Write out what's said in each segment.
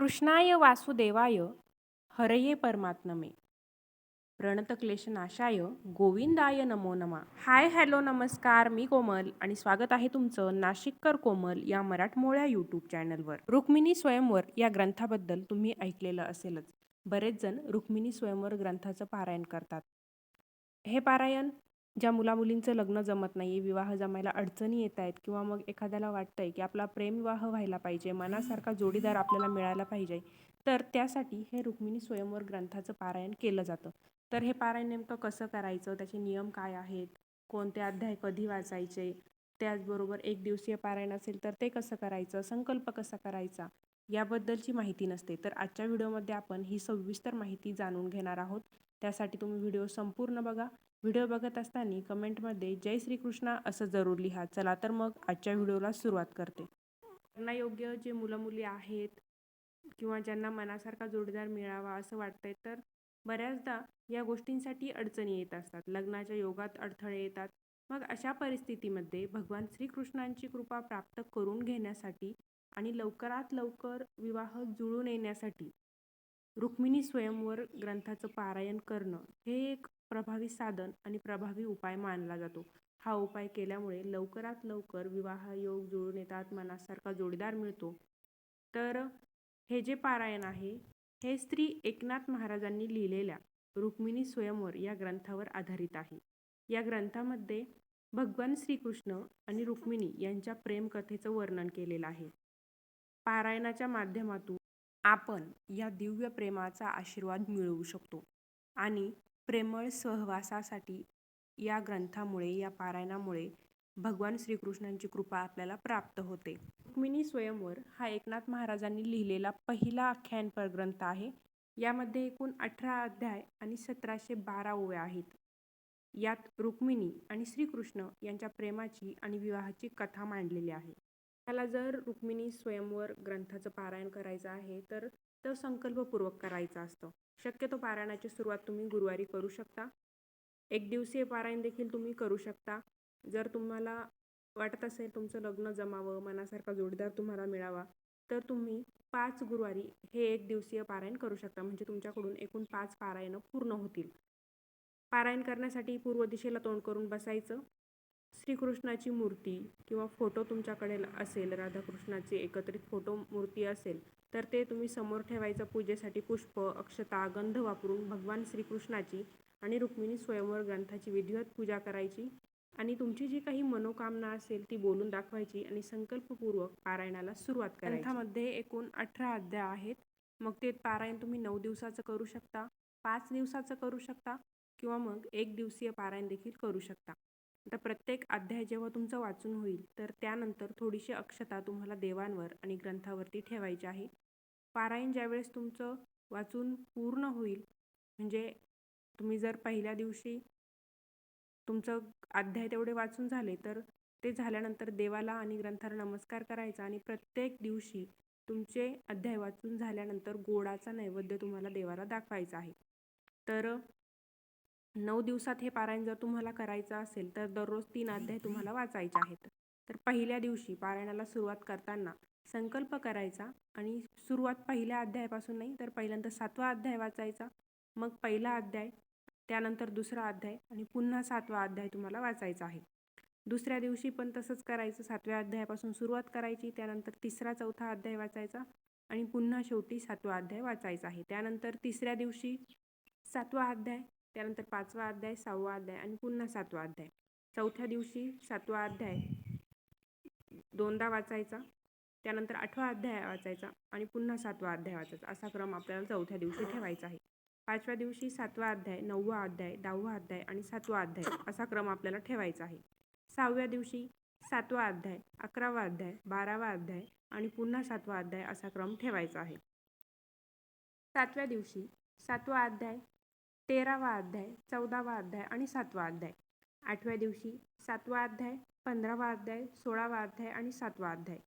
कृष्णाय वासुदेवाय हरये परमात्मने. प्रणतक्लेशनाशाय गोविंदाय नमो नमा. हाय हॅलो नमस्कार मी कोमल आणि स्वागत आहे तुमचं नाशिककर कोमल या मराठमोळ्या यूट्यूब चॅनलवर. रुक्मिणी स्वयंवर या ग्रंथाबद्दल तुम्ही ऐकलेलं असेलच. बरेच जण रुक्मिणी स्वयंवर ग्रंथाचं पारायण करतात. हे पारायण ज्या मुलामुलींचं लग्न जमत नाही विवाह जमायला अडचणी येत आहेत किंवा मग एखाद्याला वाटतंय की आपला प्रेमविवाह व्हायला पाहिजे मनासारखा जोडीदार आपल्याला मिळायला पाहिजे तर त्यासाठी हे रुक्मिणी स्वयंवर ग्रंथाचं पारायण केलं जातं. तर हे पारायण नेमकं कसं करायचं? त्याचे नियम काय आहेत? कोणते अध्याय कधी वाचायचे? त्याचबरोबर एक दिवसीय पारायण असेल तर ते कसं करायचं? संकल्प कसा करायचा? याबद्दलची माहिती नसते. तर आजच्या व्हिडिओमध्ये आपण ही सविस्तर माहिती जाणून घेणार आहोत. त्यासाठी तुम्ही व्हिडिओ संपूर्ण बघा. व्हिडिओ बघत असताना कमेंटमध्ये जय श्रीकृष्णा असं जरूर लिहा. चला तर मग आजच्या व्हिडिओला सुरुवात करते. योग्य जे मुलं मुली आहेत किंवा ज्यांना मनासारखा जोडीदार मिळावा असं वाटतंय तर बऱ्याचदा या गोष्टींसाठी अडचणी येत असतात. लग्नाच्या योगात अडथळे येतात. मग अशा परिस्थितीमध्ये भगवान श्रीकृष्णांची कृपा प्राप्त करून घेण्यासाठी आणि लवकरात लवकर विवाह जुळून येण्यासाठी रुक्मिणी स्वयंवर ग्रंथाचं पारायण करणं हे एक प्रभावी साधन आणि प्रभावी उपाय मानला जातो. हा उपाय केल्यामुळे लवकरात लवकर विवाह योग जुळून येतात मनासारखा जोडीदार मिळतो. तर हे जे पारायण आहे हे श्री एकनाथ महाराजांनी लिहिलेल्या रुक्मिणी स्वयंवर या ग्रंथावर आधारित आहे. या ग्रंथामध्ये भगवान श्रीकृष्ण आणि रुक्मिणी यांच्या प्रेमकथेचं वर्णन केलेलं आहे. पारायणाच्या माध्यमातून आपण या दिव्य प्रेमाचा आशीर्वाद मिळवू शकतो आणि प्रेमळ सहवासासाठी या ग्रंथामुळे या पारायणामुळे भगवान श्रीकृष्णांची कृपा आपल्याला प्राप्त होते. रुक्मिणी स्वयंवर हा एकनाथ महाराजांनी लिहिलेला पहिला आख्यानपर ग्रंथ आहे. यामध्ये एकूण अठरा अध्याय आणि सतराशे बारा ओव्या आहेत. यात रुक्मिणी आणि श्रीकृष्ण यांच्या प्रेमाची आणि विवाहाची कथा मांडलेली आहे. त्याला जर रुक्मिणी स्वयंवर ग्रंथाचं पारायण करायचं आहे तर तो संकल्पपूर्वक करायचं असतं. शक्यतो पारायणाची सुरुवात तुम्ही गुरुवारी करू शकता. एक दिवसीय पारायण देखील तुम्ही करू शकता. जर तुम्हाला वाटत असेल तुमचं लग्न जमावं मनासारखा जोडीदार तुम्हाला मिळावा तर तुम्ही पाच गुरुवारी हे एक दिवसीय पारायण करू शकता. म्हणजे तुमच्याकडून एकूण पाच पारायणं पूर्ण होतील. पारायण करण्यासाठी पूर्व दिशेला तोंड करून बसायचं. श्रीकृष्णाची मूर्ती किंवा फोटो तुमच्याकडे असेल राधाकृष्णाची एकत्रित फोटो मूर्ती असेल तर ते तुम्ही समोर ठेवायचं पूजेसाठी पुष्प अक्षता गंध वापरून भगवान श्रीकृष्णाची आणि रुक्मिणी स्वयंवर ग्रंथाची विधिवत पूजा करायची आणि तुमची जी काही मनोकामना असेल ती बोलून दाखवायची आणि संकल्पपूर्वक पारायणाला सुरुवात करायची. ग्रंथामध्ये एकूण अठरा अध्याय आहेत. मग ते पारायण तुम्ही नऊ दिवसाचं करू शकता पाच दिवसाचं करू शकता किंवा मग एक दिवसीय पारायण देखील करू शकता. आता प्रत्येक अध्याय जेव्हा तुमचं वाचून होईल तर त्यानंतर थोडीशी अक्षता तुम्हाला देवांवर आणि ग्रंथावरती ठेवायची आहे. पारायण ज्यावेळेस तुमचं वाचून पूर्ण होईल म्हणजे तुम्ही जर पहिल्या दिवशी तुमचं अध्याय तेवढे वाचून झाले तर ते झाल्यानंतर देवाला आणि ग्रंथाला नमस्कार करायचा आणि प्रत्येक दिवशी तुमचे अध्याय वाचून झाल्यानंतर गोडाचा नैवेद्य तुम्हाला देवाला दाखवायचा आहे. तर नऊ दिवसात हे पारायण जर तुम्हाला करायचं असेल तर दररोज तीन अध्याय तुम्हाला वाचायचे आहेत. तर पहिल्या दिवशी पारायणाला सुरुवात करताना संकल्प करायचा आणि सुरुवात पहिल्या अध्यायापासून नाही तर पहिल्यांदा सातवा अध्याय वाचायचा. मग पहिला अध्याय त्यानंतर दुसरा अध्याय आणि पुन्हा सातवा अध्याय तुम्हाला वाचायचा आहे. दुसऱ्या दिवशी पण तसंच करायचं. सातव्या अध्यायापासून सुरुवात करायची त्यानंतर तिसरा चौथा अध्याय वाचायचा आणि पुन्हा शेवटी सातवा अध्याय वाचायचा आहे. त्यानंतर तिसऱ्या दिवशी सातवा अध्याय त्यानंतर पाचवा अध्याय सहावा अध्याय आणि पुन्हा सातवा अध्याय. चौथ्या दिवशी सातवा अध्याय दोनदा वाचायचा त्यानंतर आठवा अध्याय वाचायचा आणि पुन्हा सातवा अध्याय वाचायचा. असा क्रम आपल्याला चौथ्या दिवशी ठेवायचा आहे. पाचव्या दिवशी सातवा अध्याय नववा अध्याय दहावा अध्याय आणि सातवा अध्याय असा क्रम आपल्याला ठेवायचा आहे. सहाव्या दिवशी सातवा अध्याय अकरावा अध्याय बारावा अध्याय आणि पुन्हा सातवा अध्याय असा क्रम ठेवायचा आहे. सातव्या दिवशी सातवा अध्याय तेरावा अध्याय चौदावा अध्याय आणि सातवा अध्याय. आठव्या दिवशी सातवा अध्याय पंधरावा अध्याय सोळावा अध्याय आणि सातवा अध्याय.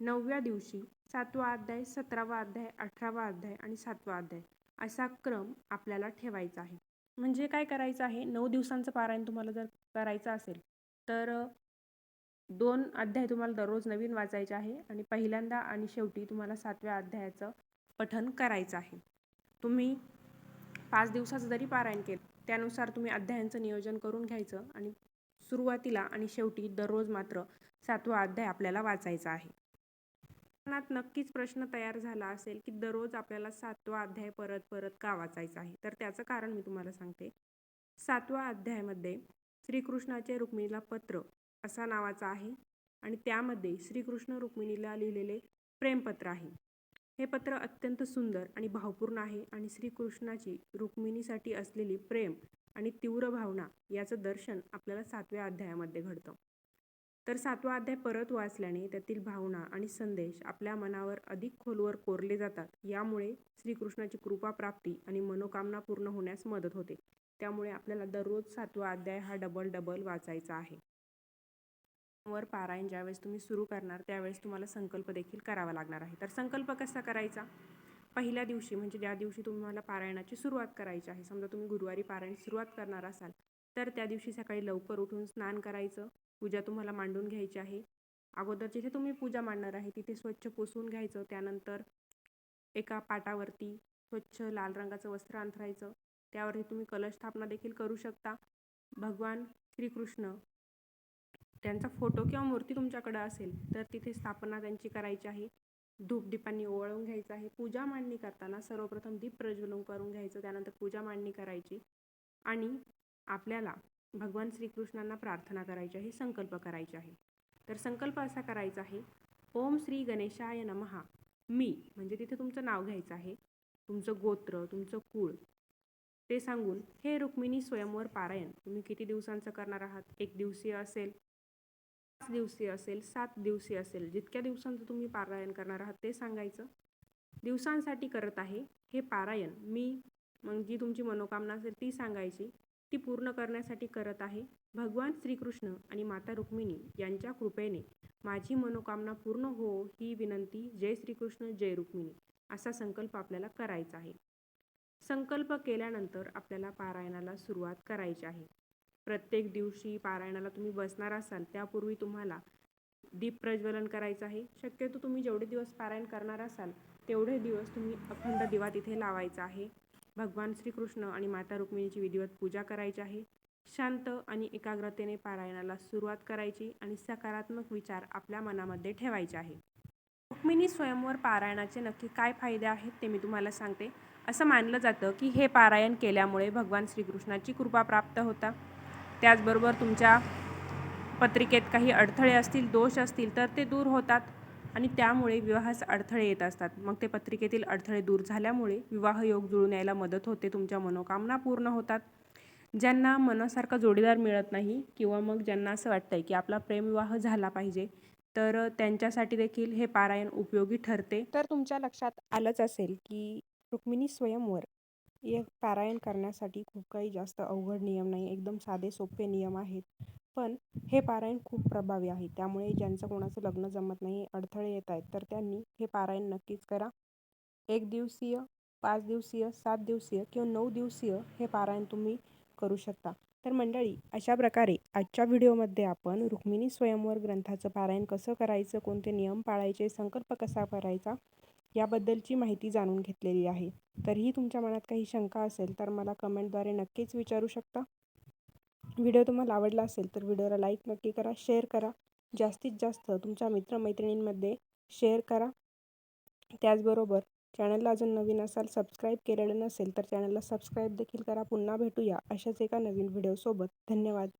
नवव्या दिवशी सातवा अध्याय सतरावा अध्याय अठरावा अध्याय आणि सातवा अध्याय. असा क्रम आपल्याला ठेवायचा आहे. म्हणजे काय करायचं आहे? नऊ दिवसांचं पारायण तुम्हाला जर करायचं असेल तर दोन अध्याय तुम्हाला दररोज नवीन वाचायचे आहे आणि पहिल्यांदा आणि शेवटी तुम्हाला सातव्या अध्यायाचं पठन करायचं आहे. तुम्ही पाच दिवसाचं जरी पारायण केलं त्यानुसार तुम्ही अध्यायांचं नियोजन करून घ्यायचं आणि सुरुवातीला आणि शेवटी दररोज मात्र सातवा अध्याय आपल्याला वाचायचा आहे. मनात नक्कीच प्रश्न तयार झाला असेल की दररोज आपल्याला सातवा अध्याय परत परत का वाचायचा आहे? तर त्याचं कारण मी तुम्हाला सांगते. सातवा अध्यायामध्ये श्रीकृष्णाचे रुक्मिणीला पत्र असा नावाचा आहे आणि त्यामध्ये श्रीकृष्ण रुक्मिणीला लिहिलेले प्रेमपत्र आहे. हे पत्र अत्यंत सुंदर आणि भावपूर्ण आहे आणि श्रीकृष्णाची रुक्मिणीसाठी असलेली प्रेम आणि तीव्र भावना याचं दर्शन आपल्याला सातव्या अध्यायामध्ये घडतं. तर सातवा अध्याय परत वाचल्याने त्यातील भावना आणि संदेश आपल्या मनावर अधिक खोलवर कोरले जातात. यामुळे श्रीकृष्णाची कृपा प्राप्ती आणि मनोकामना पूर्ण होण्यास मदत होते. त्यामुळे आपल्याला दररोज सातवा अध्याय हा डबल डबल वाचायचा आहे. वर पारायण ज्यावेळेस तुम्ही सुरू करणार त्यावेळेस तुम्हाला संकल्प देखील करावा लागणार आहे. तर संकल्प कसा करायचा? पहिल्या दिवशी म्हणजे ज्या दिवशी तुम्हाला पारायणाची सुरुवात करायची आहे समजा तुम्ही गुरुवारी पारायण सुरुवात करणार असाल तर त्या दिवशी सकाळी लवकर उठून स्नान करायचं पूजा तुम्हाला मांडून घ्यायची आहे. अगोदर जिथे तुम्ही पूजा मांडणार आहे तिथे स्वच्छ पुसून घ्यायचं त्यानंतर एका पाटावरती स्वच्छ लाल रंगाचं वस्त्र अंथरायचं त्यावरती तुम्ही कलश स्थापना देखील करू शकता. भगवान श्रीकृष्ण त्यांचा फोटो किंवा मूर्ती तुमच्याकडे असेल तर तिथे स्थापना त्यांची करायची आहे. धूपदीपांनी ओवाळून घ्यायचं आहे. पूजा मांडणी करताना सर्वप्रथम दीप प्रज्वलन करून घ्यायचं त्यानंतर पूजा मांडणी करायची आणि आपल्याला भगवान श्रीकृष्णांना प्रार्थना करायची आहे संकल्प करायचे आहे. तर संकल्प असा करायचा आहे ओम श्री गणेशाय नमहा. मी म्हणजे तिथे तुमचं नाव घ्यायचं आहे तुमचं गोत्र तुमचं कुळ ते सांगून हे रुक्मिणी स्वयंवर पारायण तुम्ही किती दिवसांचं करणार आहात? एक दिवसीय असेल पाच दिवसीय असेल सात दिवसीय असेल जितक्या दिवसांचं तुम्ही पारायण करणार आहात ते सांगायचं. दिवसांसाठी करत आहे हे पारायण. मी मग जी तुमची मनोकामना असेल ती सांगायची. ती पूर्ण करण्यासाठी करत आहे भगवान श्रीकृष्ण आणि माता रुक्मिणी यांच्या कृपेने माझी मनोकामना पूर्ण हो ही विनंती जय श्रीकृष्ण जय रुक्मिणी असा संकल्प आपल्याला करायचा आहे. संकल्प केल्यानंतर आपल्याला पारायणाला सुरुवात करायची आहे. प्रत्येक दिवशी पारायणाला तुम्ही बसणार असाल त्यापूर्वी तुम्हाला दीप प्रज्वलन करायचं आहे. शक्यतो तुम्ही जेवढे दिवस पारायण करणार असाल तेवढे दिवस तुम्ही अखंड दिवा तिथे लावायचा आहे. भगवान श्रीकृष्ण आणि माता रुक्मिणीची विधिवत पूजा करायची आहे. शांत आणि एकाग्रतेने पारायणाला सुरुवात करायची आणि सकारात्मक विचार आपल्या मनामध्ये ठेवायचे आहे. रुक्मिणी स्वयंवर पारायणाचे नक्की काय फायदे आहेत ते मी तुम्हाला सांगते. असं मानलं जातं की हे पारायण केल्यामुळे भगवान श्रीकृष्णाची कृपा प्राप्त होता. त्याचबरोबर तुमच्या पत्रिकेत काही अडथळे असतील दोष असतील तर ते दूर होतात आणि त्यामुळे विवाहास अडथळे येत असतात. मग ते पत्रिकेतील अडथळे दूर झाल्यामुळे विवाह योग जुळून यायला मदत होते तुमच्या मनोकामना पूर्ण होतात. ज्यांना मनासारखा जोडीदार मिळत नाही किंवा मग ज्यांना असं वाटतं आहे की आपला प्रेमविवाह झाला पाहिजे तर त्यांच्यासाठी देखील हे पारायण उपयोगी ठरते. तर तुमच्या लक्षात आलंच असेल की रुक्मिणी स्वयंवर एक पारायण करण्यासाठी खूप काही जास्त अवघड नियम नाही एकदम साधे सोपे नियम आहेत. पण हे पारायण खूप प्रभावी आहे. त्यामुळे ज्यांचं कोणाचं लग्न जमत नाही अडथळे येत आहेत तर त्यांनी हे पारायण नक्कीच करा. एक दिवसीय पाच दिवसीय सात दिवसीय किंवा नऊ दिवसीय हे पारायण तुम्ही करू शकता. तर मंडळी अशा प्रकारे आजच्या व्हिडिओमध्ये आपण रुक्मिणी स्वयंवर ग्रंथाचं पारायण कसं करायचं कोणते नियम पाळायचे संकल्प कसा करायचा याबद्दलची माहिती जाणून घेतलेली आहे. तरीही तुमच्या मनात काही शंका असेल तर मला कमेंटद्वारे नक्कीच विचारू शकता. व्हिडिओ तुम्हाला आवडला असेल तर व्हिडिओला लाईक नक्की करा शेअर करा. जास्तीत जास्त तुमच्या मित्रमैत्रिणींमध्ये शेअर करा. त्याचबरोबर चॅनलला अजून नवीन असाल सबस्क्राईब केलेलं नसेल तर चॅनलला सबस्क्राईब देखील करा. पुन्हा भेटूया अशाच एका नवीन व्हिडिओसोबत. धन्यवाद.